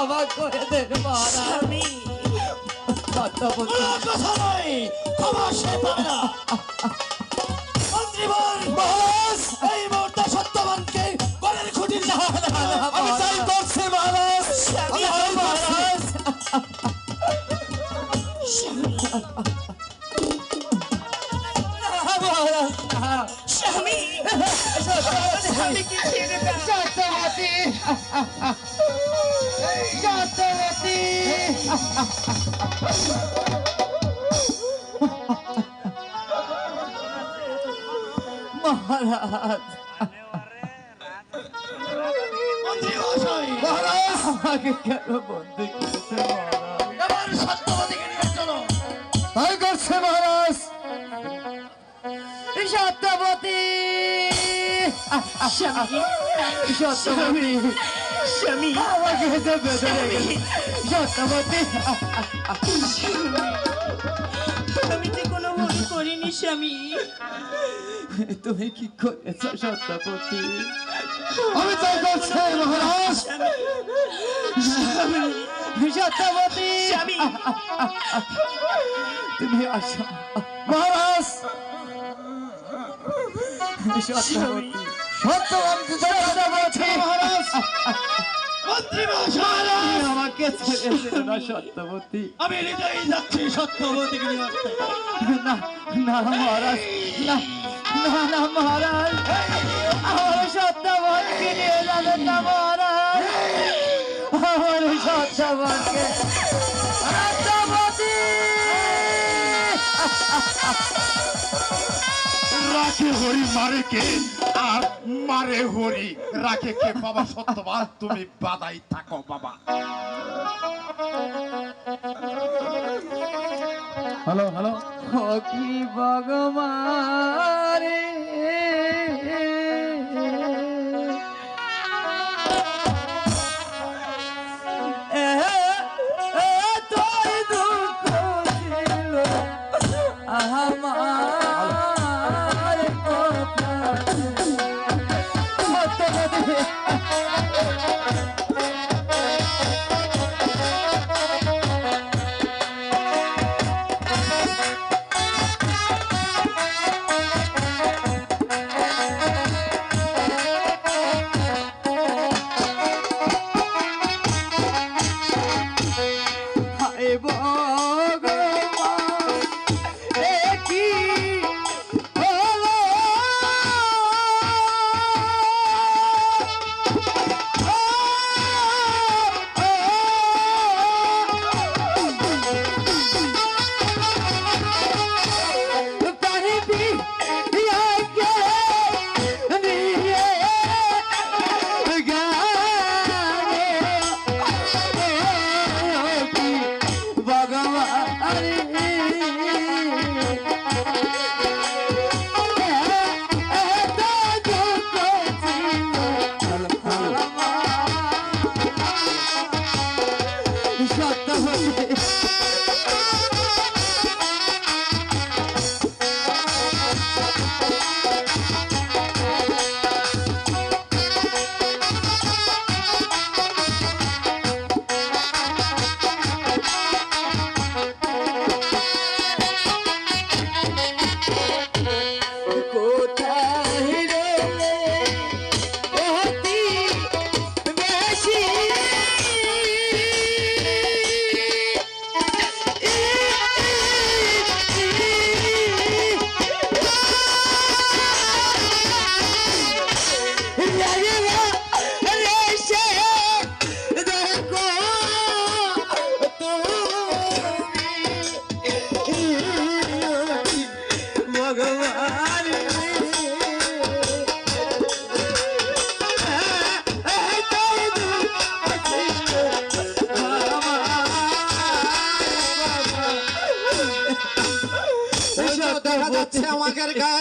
ক্ষমা করে দেন স্বামী। কথা নয় ক্ষমা সে পাবে না। মন্ত্রীবর মহারাজ এই মুহূর্তে সত্যবানকে গলের খুঁটি আমি তাই করছি মহারাজ আমি তাই মহারাজ। মহারাজ। স্বামী। স্বামীকে ছেড়ে সত্যবতী মহারাজ আমাকে কেন বন্দি তাই করছে মহারাজ। সত্যবতী স্বামী। সত্যবতী স্বামী আমাকে যে বেঁধে রেখেছে সত্যবতী আমি যে কোনো ভুল করিনি স্বামী তুমি কি করেছ সত্যবতী আমি তাই করছি মহারাজ সত্যবতী স্বামী তুমি আসো মহারাজ সত্যবতী আমি হৃদয়ে যাচ্ছি সত্যবতীকে না না মহারাজ না না না মহারাজ। আমার সত্যবানকে নিয়ে যাবেন না মহারাজ। আমার সত্যবতী! রাখে হরি মারে কে? আর মারে হরি রাখে কে? বাবা সত্যবান তুমি বাদাই থাকো বাবা। Hello hello. হকি কি ভগবান সত্য হলে got it, guys.